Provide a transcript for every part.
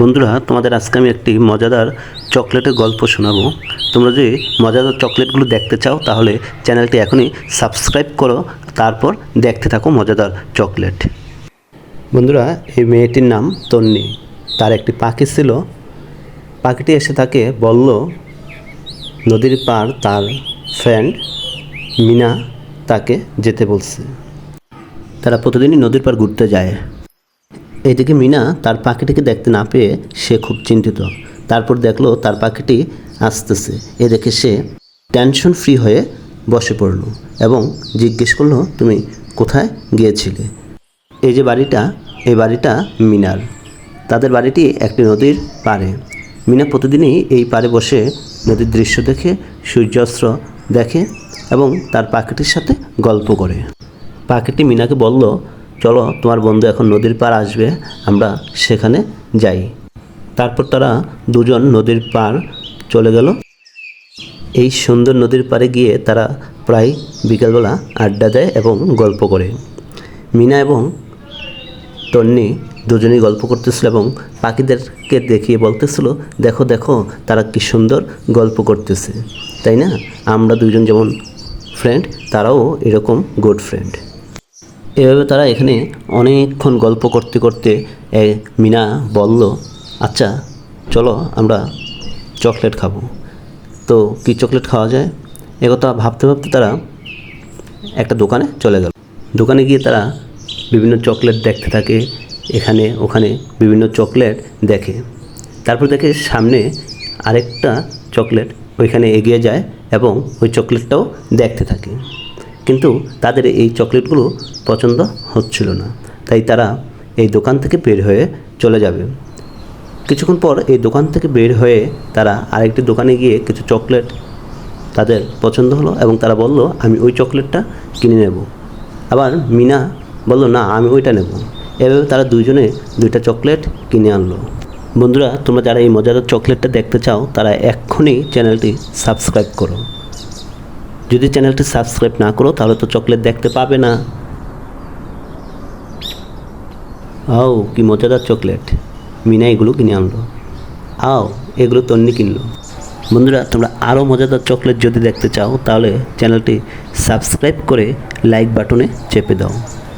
বন্ধুরা, তোমাদের আজকে আমি একটি মজাদার চকলেটের গল্প শোনাবো। তোমরা যদি মজাদার চকলেটগুলো দেখতে চাও, তাহলে চ্যানেলটি এখনই সাবস্ক্রাইব করো, তারপর দেখতে থাকো মজাদার চকলেট। বন্ধুরা, এই মেয়েটির নাম তন্নি। তার একটি পাখি ছিল। পাখিটি এসে তাকে বলল, নদীর পার তার ফ্রেন্ড মিনা তাকে যেতে বলছে। তারা প্রতিদিনই নদীর পার ঘুরতে যায়। এদিকে মিনা তার পাখিটিকে দেখতে না পেয়ে সে খুব চিন্তিত। তারপর দেখল তার পাখিটি আসতেছে। এ দেখে সে টেনশন ফ্রি হয়ে বসে পড়ল এবং জিজ্ঞেস করল, তুমি কোথায় গিয়েছিলে? এই যে বাড়িটা, এই বাড়িটা মিনার। তাদের বাড়িটি একটি নদীর পাড়ে। মিনা প্রতিদিনই এই পাড়ে বসে নদীর দৃশ্য দেখে, সূর্যাস্ত দেখে এবং তার পাখিটির সাথে গল্প করে। পাখিটি মিনাকে বলল চলো, তোমার বন্ধু এখন নদীর পার আসবে, আমরা সেখানে যাই। তারপর তারা দুজন নদীর পার চলে গেল। এই সুন্দর নদীর পাড়ে গিয়ে তারা প্রায় বিকেলবেলা আড্ডা দেয় এবং গল্প করে। মিনা এবং টন্নি দুজনেই গল্প করতেছিল এবং পাখিদেরকে দেখিয়ে বলতেছিল, দেখো দেখো, তারা কি সুন্দর গল্প করতেছে। তাই না? আমরা দুজন যেমন ফ্রেন্ড তারাও এরকম গুড ফ্রেন্ড এভাবে তারা এখানে অনেকক্ষণ গল্প করতে করতে মিনা বলল আচ্ছা চলো আমরা চকলেট খাব। তো কি চকলেট খাওয়া যায়? একথা ভাবতে ভাবতে তারা একটা দোকানে চলে গেল। দোকানে গিয়ে তারা বিভিন্ন চকলেট দেখতে থাকে, এখানে, ওখানে বিভিন্ন চকলেট দেখে। তারপর দেখে সামনে আরেকটা চকলেট ওইখানে এগিয়ে যায় এবং ওই চকলেটটাও দেখতে থাকে। কিন্তু তাদের এই চকলেটগুলো পছন্দ হচ্ছিল না। তাই তারা এই দোকান থেকে বের হয়ে চলে যাবে। কিছুক্ষণ পর এই দোকান থেকে বের হয়ে তারা আরেকটি দোকানে গিয়ে কিছু চকলেট তাদের পছন্দ হলো এবং তারা বলল, আমি ওই চকলেটটা কিনে নেব। আবার মিনা বলল, না, আমি ওইটা নেব। এভাবে তারা দুইজনে দুইটা চকলেট কিনে আনলো। বন্ধুরা, তোমরা যারা এই মজাদার চকলেটটা দেখতে চাও, তারা এক্ষুনি চ্যানেলটি সাবস্ক্রাইব করো। যদি চ্যানেলটি সাবস্ক্রাইব না করো, তাহলে তো চকলেট দেখতে পাবে না। আও, কি মজাদার চকলেট। মিনা এগুলো কিনে আনলো। আও, এগুলো তন্নি কিনলো। বন্ধুরা, তোমরা আরও মজাদার চকলেট যদি দেখতে চাও, তাহলে চ্যানেলটি সাবস্ক্রাইব করে লাইক বাটনে চেপে দাও।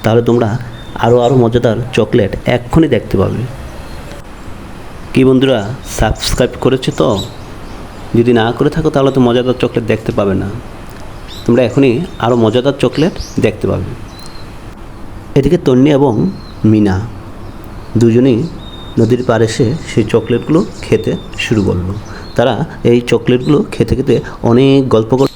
তাহলে তোমরা আরও আরও মজাদার চকলেট এক্ষুনি দেখতে পাবে। কি বন্ধুরা, সাবস্ক্রাইব করেছ তো? যদি না করে থাকো, তাহলে তো মজাদার চকলেট দেখতে পাবে না। তোমরা এখনই আরও মজাদার চকলেট দেখতে পাবে। এদিকে তন্নি এবং মিনা দুজনেই নদীর পাড়ে এসে সেই চকলেটগুলো খেতে শুরু করল। তারা এই চকলেটগুলো খেতে খেতে অনেক গল্প কর